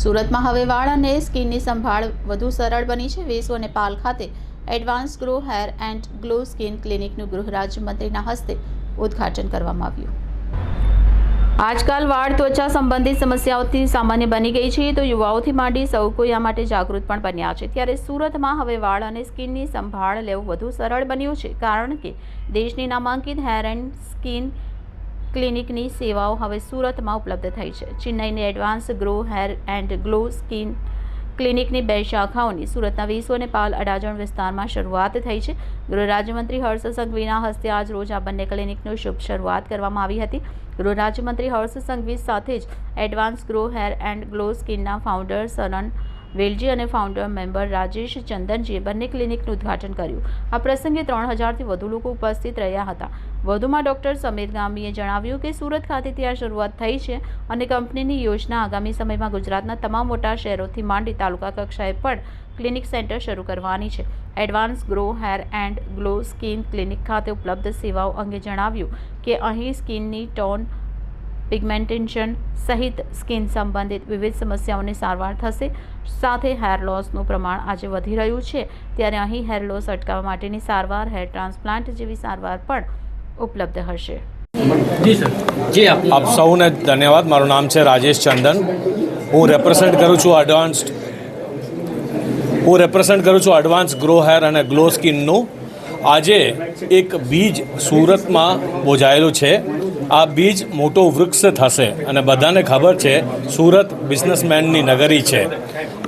સુરતમાં હવે વાળ અને સ્કિનની સંભાળ વધુ સરળ બની છે. વેસુ અને પાલ ખાતે advance grow hair and glow skin ક્લિનિકનું ગૃહ રાજ્યમંત્રીના હસ્તે ઉદ્ઘાટન કરવામાં આવ્યું. આજકાલ વાળ ત્વચા સંબંધિત સમસ્યાઓથી સામાન્ય બની ગઈ છે. તો યુવાઓથી માંડી સૌ કોઈ આ માટે જાગૃત પણ બન્યા છે. ત્યારે સુરતમાં હવે વાળ અને સ્કિનની સંભાળ લેવું વધુ સરળ બન્યું છે. કારણ કે દેશની નામાંકિત હેર એન્ડ સ્કિન ક્લિનિકની સેવાઓ હવે સુરતમાં ઉપલબ્ધ થઈ છે. ચેન્નઈની advance grow hair and glow skin ક્લિનિકની બે શાખાઓની સુરતના વીસો અને પાલ અડાજણ વિસ્તારમાં શરૂઆત થઈ છે. ગૃહ રાજ્યમંત્રી હર્ષ સંઘવીના હસ્તે આજ રોજ આ બંને ક્લિનિકની શુભ શરૂઆત કરવામાં આવી હતી. ગૃહ રાજ્યમંત્રી હર્ષ સંઘવી સાથે જ advance grow hair and glow સ્કિનના founder Saran Velji અને ફાઉન્ડર મેમ્બર રાજેશ ચંદનજીએ બંને ક્લિનિકનું ઉદ્ઘાટન કર્યું. આ પ્રસંગે ત્રણ હજારથી વધુ લોકો ઉપસ્થિત રહ્યા હતા. વધુમાં ડોક્ટર સમીર ગામીએ જણાવ્યું કે સુરત ખાતેથી આ શરૂઆત થઈ છે અને કંપનીની યોજના આગામી સમયમાં ગુજરાતના તમામ મોટા શહેરોથી માંડી તાલુકા કક્ષાએ પણ ક્લિનિક સેન્ટર શરૂ કરવાની છે. Advance grow hair and glow skin clinic ખાતે ઉપલબ્ધ સેવાઓ અંગે જણાવ્યું કે અહીં સ્કિનની ટોન પિગમેન્ટેશન સહિત સ્કિન સંબંધિત વિવિધ સમસ્યાઓની સારવાર થશે. સાથે હેર લોસનું પ્રમાણ આજે વધી રહ્યું છે. ત્યારે અહીં હેર લોસ અટકાવવા માટેની સારવાર હેર ટ્રાન્સપ્લાન્ટ જેવી સારવાર પણ ઉપલબ્ધ હશે. જી સર જી આપ સૌને ધન્યવાદ. મારું નામ છે રાજેશ ચંદન. હું રેપ્રેઝન્ટ કરું છું એડવાન્સ્ડ હું રેપ્રેઝેન્ટ કરું છું એડવાન્સ ગ્રો હેર અને ગ્લો સ્કિનનું આજે એક બીજ સુરતમાં બોજાયેલું છે. આ બીજ મોટો વૃક્ષ થશે અને બધાને ખબર છે, સુરત બિઝનેસમેનની નગરી છે.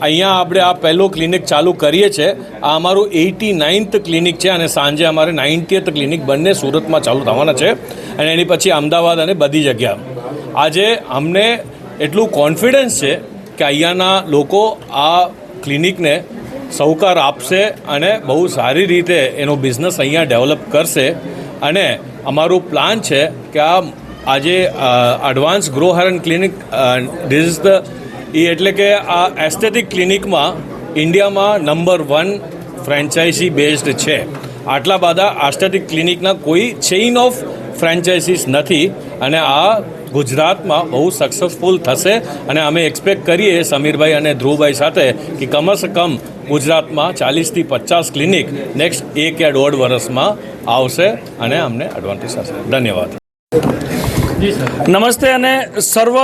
અહીંયા આપણે આ પહેલો ક્લિનિક ચાલુ કરીએ છીએ. આ અમારું એઇટી નાઇન્થ ક્લિનિક છે અને સાંજે અમારે નાઇન્ટીએથ ક્લિનિક બંને સુરતમાં ચાલુ થવાના છે અને એની પછી અમદાવાદ અને બધી જગ્યા. આજે અમને એટલું કોન્ફિડન્સ છે કે અહીંયાના લોકો આ ક્લિનિકને સહકાર આપશે અને બહુ સારી રીતે એનો બિઝનેસ અહીંયા ડેવલપ કરશે. અને અમારું પ્લાન છે કે આ આજે એડવાન્સ ગ્રો હરન ક્લિનિક ધીસ ધ એ એટલે કે આ એસ્થેટિક ક્લિનિકમાં ઇન્ડિયામાં નંબર વન ફ્રેન્ચાઇઝી બેઝડ છે. આટલા બધા એસ્થેટિક ક્લિનિકના કોઈ ચેઇન ઓફ ફ્રેન્ચાઇઝીસ નથી અને આ ગુજરાતમાં બહુ સક્સેસફુલ થશે. અને અમે એક્સપેક્ટ કરીએ સમીરભાઈ અને ધ્રુવભાઈ સાથે કે કમસે કમ ગુજરાતમાં ચાલીસથી પચાસ ક્લિનિક નેક્સ્ટ એક યા દોઢ વર્ષમાં આવશે અને અમને એડવાન્ટેજ થશે. ધન્યવાદ. નમસ્તે અને સર્વ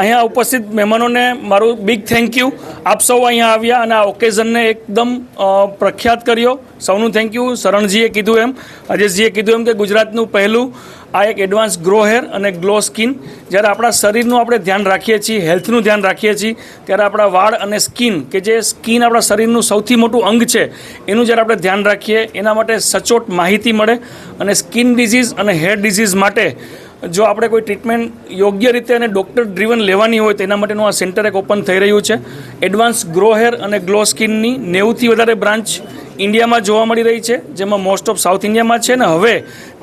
અહીંયા ઉપસ્થિત મહેમાનોને મારું બિગ થેન્ક યુ આપ સૌ અહીંયા આવ્યા અને આ ઓકેઝનને એકદમ પ્રખ્યાત કર્યો. સૌનું થેન્ક યુ શરણજીએ કીધું એમ. અજયજીએ કીધું એમ કે ગુજરાતનું પહેલું આ એક એડવાન્સ ગ્રો હેર અને ગ્લો સ્કિન. જ્યારે આપણા શરીરનું આપણે ધ્યાન રાખીએ છીએ, હેલ્થનું ધ્યાન રાખીએ છીએ, ત્યારે આપણા વાળ અને સ્કિન, કે જે સ્કિન આપણા શરીરનું સૌથી મોટું અંગ છે, એનું જ્યારે આપણે ધ્યાન રાખીએ, એના માટે સચોટ માહિતી મળે અને સ્કિન ડિઝીઝ અને હેર ડિઝીઝ માટે જો આપણે કોઈ ટ્રીટમેન્ટ યોગ્ય રીતે અને ડૉક્ટર ડ્રીવન લેવાની હોય, તો એના માટેનું આ સેન્ટર એક ઓપન થઈ રહ્યું છે. એડવાન્સ ગ્રો હેર અને ગ્લો સ્કિનની નેવુંથી વધારે બ્રાન્ચ ઇન્ડિયામાં જોવા મળી રહી છે, જેમાં મોસ્ટ ઓફ સાઉથ ઇન્ડિયામાં છે ને હવે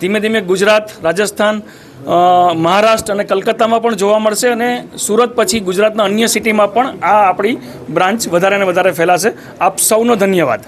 ધીમે ધીમે ગુજરાત, રાજસ્થાન મહારાષ્ટ્ર અને કલકત્તામાં પણ જોવા મળશે અને સુરત પછી ગુજરાતના અન્ય સિટીમાં પણ આ આપણી બ્રાન્ચ વધારે ને વધારે ફેલાશે. આપ સૌનો ધન્યવાદ.